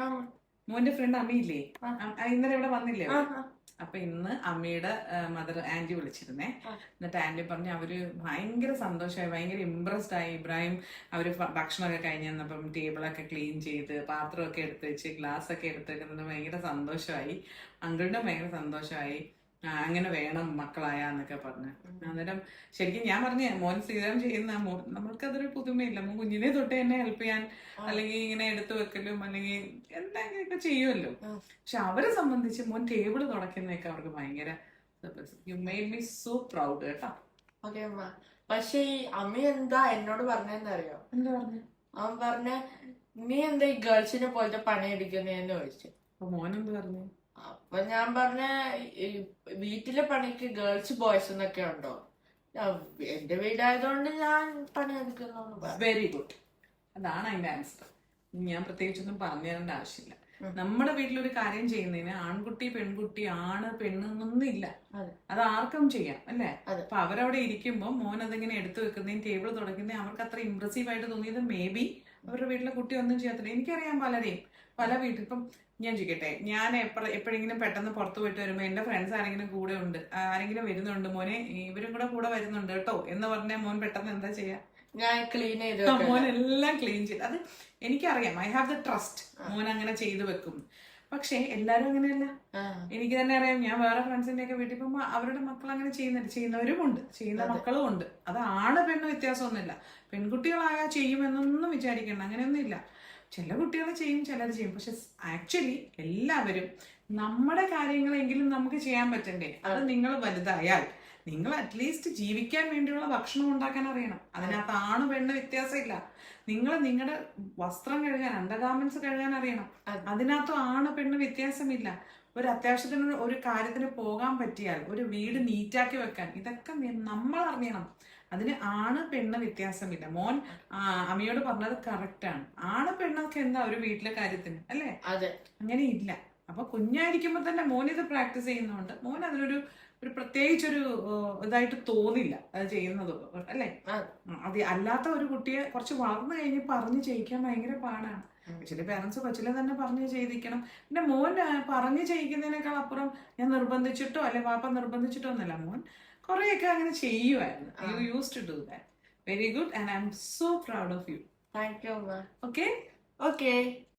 ആ മോന്റെ ഫ്രണ്ട് അമ്മയില്ലേ. ഇന്നലെ ഇവിടെ വന്നില്ലേ അപ്പൊ ഇന്ന് അമ്മയുടെ മദർ ആന്റി വിളിച്ചിരുന്നേ. എന്നിട്ട് ആന്റി പറഞ്ഞു അവർ ഭയങ്കര സന്തോഷമായി ഭയങ്കര ഇമ്പ്രസ്ഡ് ആയി. ഇബ്രാഹിം അവർ ഭക്ഷണമൊക്കെ കഴിഞ്ഞ് വന്നപ്പം ടേബിളൊക്കെ ക്ലീൻ ചെയ്ത് പാത്രമൊക്കെ എടുത്ത് വെച്ച് ഗ്ലാസ് ഒക്കെ എടുത്ത് വെക്കുന്നത് ഭയങ്കര സന്തോഷമായി. അങ്കിളിനും ഭയങ്കര സന്തോഷമായി. അങ്ങനെ വേണം മക്കളായ എന്നൊക്കെ പറഞ്ഞു. അന്നേരം ശരിക്കും ഞാൻ പറഞ്ഞ മോൻ സ്ഥിരം ചെയ്യുന്ന മോൻ നമ്മൾക്കതൊരു പുതുമയില്ല. മോൻ കുഞ്ഞിനെ തൊട്ട് എന്നെ ഹെൽപ്പ് ചെയ്യാൻ അല്ലെങ്കിൽ ഇങ്ങനെ എടുത്തു വെക്കലും അല്ലെങ്കിൽ എന്തെങ്കിലുമൊക്കെ ചെയ്യുമല്ലോ. പക്ഷെ അവരെ സംബന്ധിച്ച് മോൻ ടേബിൾ തുടക്കുന്നൊക്കെ അവർക്ക് ഭയങ്കര you made me so proud കേട്ടോ. ഓക്കെ അമ്മ പക്ഷെ ഈ അമ്മ എന്താ എന്നോട് പറഞ്ഞെന്നറിയോ എന്താ പറഞ്ഞു? അവൻ പറഞ്ഞ നീ എന്താ ഈ ഗേൾസിനെ പോലത്തെ പണി എടുക്കുന്നേന്ന് ചോദിച്ചു. അപ്പൊ മോൻ എന്ത് പറഞ്ഞു? അപ്പൊ ഞാൻ പറഞ്ഞ വീട്ടിലെ പണിക്ക് ഗേൾസ് ബോയ്സ് എന്നൊക്കെ ഉണ്ടോ? എന്റെ വീടായതുകൊണ്ട് ഞാൻ പണിയെടുക്കുന്നു എടുക്കുന്നു വെരി ഗുഡ് അതാണ് അതിന്റെ ആൻസർ ഞാൻ പ്രത്യേകിച്ചൊന്നും പറഞ്ഞു തരേണ്ട ആവശ്യമില്ല. നമ്മുടെ വീട്ടിലൊരു കാര്യം ചെയ്യുന്നതിന് ആൺകുട്ടി പെൺകുട്ടി ആണ് പെണ്ണ് ഇല്ല. അതെ. ആർക്കും ചെയ്യാം അല്ലേ. അപ്പൊ അവരവിടെ ഇരിക്കുമ്പോൾ മോൻ അതിങ്ങനെ എടുത്തു വെക്കുന്നതും ടേബിൾ തുടക്കുന്നതും അവർക്ക് അത്ര ഇമ്പ്രസീവ് ആയിട്ട് തോന്നിയത് മേ ബി അവരുടെ വീട്ടിലെ കുട്ടി ഒന്നും ചെയ്യാത്തില്ല. എനിക്കറിയാം പലരെയും. പല വീട്ടിൽ ഇപ്പം ഞാൻ ചോദിക്കട്ടെ ഞാൻ എപ്പോഴും എപ്പോഴെങ്കിലും പെട്ടെന്ന് പുറത്ത് പോയിട്ട് വരുമ്പോൾ എന്റെ ഫ്രണ്ട്സ് ആരെങ്കിലും കൂടെ ഉണ്ട് ആരെങ്കിലും വരുന്നുണ്ട് മോനെ ഇവരും കൂടെ കൂടെ വരുന്നുണ്ട് കേട്ടോ എന്ന് പറഞ്ഞാൽ മോൻ പെട്ടെന്ന് എന്താ ചെയ്യാ? ഞാൻ ക്ലീൻ ചെയ്ത് മോൻ എല്ലാം ക്ലീൻ ചെയ്ത്. അത് എനിക്കറിയാം. ഐ ഹാവ് ദ ട്രസ്റ്റ് മോൻ അങ്ങനെ ചെയ്തു വെക്കും. പക്ഷേ എല്ലാരും അങ്ങനെയല്ല. എനിക്ക് തന്നെ അറിയാം. ഞാൻ വേറെ ഫ്രണ്ട്സിന്റെ ഒക്കെ വീട്ടിൽ പോകുമ്പോൾ അവരുടെ മക്കൾ അങ്ങനെ ചെയ്യുന്നുണ്ട്. ചെയ്യുന്നവരും ഉണ്ട്. ചെയ്യുന്ന മക്കളും ഉണ്ട്. അത് ആണ് പെണ്ണ് വ്യത്യാസമൊന്നുമില്ല. പെൺകുട്ടികളായാ ചെയ്യുമെന്നൊന്നും വിചാരിക്കണ്ട. അങ്ങനെയൊന്നുമില്ല. ചില കുട്ടികൾ ചെയ്യും ചിലർ ചെയ്യും. പക്ഷെ ആക്ച്വലി എല്ലാവരും നമ്മുടെ കാര്യങ്ങളെങ്കിലും നമുക്ക് ചെയ്യാൻ പറ്റണ്ടേ? അത്. നിങ്ങൾ വലുതായാൽ. നിങ്ങൾ അറ്റ്ലീസ്റ്റ് ജീവിക്കാൻ വേണ്ടിയുള്ള ഭക്ഷണം ഉണ്ടാക്കാൻ അറിയണം. അതിനകത്ത് ആണ് പെണ്ണ് വ്യത്യാസമില്ല. നിങ്ങൾ നിങ്ങളുടെ വസ്ത്രം കഴുകാൻ അണ്ടർഗാർമെന്റ്സ് കഴുകാൻ അറിയണം. അതെ. അതിനകത്ത് ആണ് പെണ്ണ് വ്യത്യാസമില്ല. ഒരു അത്യാവശ്യത്തിന് ഒരു കാര്യത്തിന് പോകാൻ പറ്റിയാൽ ഒരു വീട് നീറ്റാക്കി വെക്കാൻ ഇതൊക്കെ നമ്മൾ അറിയണം. അതിന് ആണ് പെണ്ണ് വ്യത്യാസമില്ല. മോൻ അമ്മയോട് പറഞ്ഞത് കറക്റ്റ് ആണ്. ആണ് പെണ്ണൊക്കെ എന്താ ഒരു വീട്ടിലെ കാര്യത്തിന് അല്ലേ? അതെ. അങ്ങനെ ഇല്ല അപ്പൊ കുഞ്ഞായിരിക്കുമ്പോ തന്നെ മോൻ ഇത് പ്രാക്ടീസ് ചെയ്യുന്നതുകൊണ്ട് മോൻ അതിനൊരു ഒരു പ്രത്യേകിച്ചൊരു ഒരു ഇതായിട്ട് തോന്നില്ല അത് ചെയ്യുന്നത്. അല്ലേ? അത് അല്ലാത്ത ഒരു കുട്ടിയെ കുറച്ച് വളർന്നു കഴിഞ്ഞ് പറഞ്ഞ് ചെയ്യിക്കാൻ ഭയങ്കര പാടാണ്. ചില പേരൻസ് കൊച്ചിലെ തന്നെ പറഞ്ഞ് ചെയ്തിരിക്കണം പിന്നെ മോൻ പറഞ്ഞ് ചെയ്യിക്കുന്നതിനേക്കാൾ അപ്പുറം ഞാൻ നിർബന്ധിച്ചിട്ടോ അല്ലെ പാപ്പ നിർബന്ധിച്ചിട്ടോ ഒന്നല്ല. മോൻ കുറെയൊക്കെ അങ്ങനെ ചെയ്യുമായിരുന്നു. You use to do that very good and I am so proud of you thank you okay okay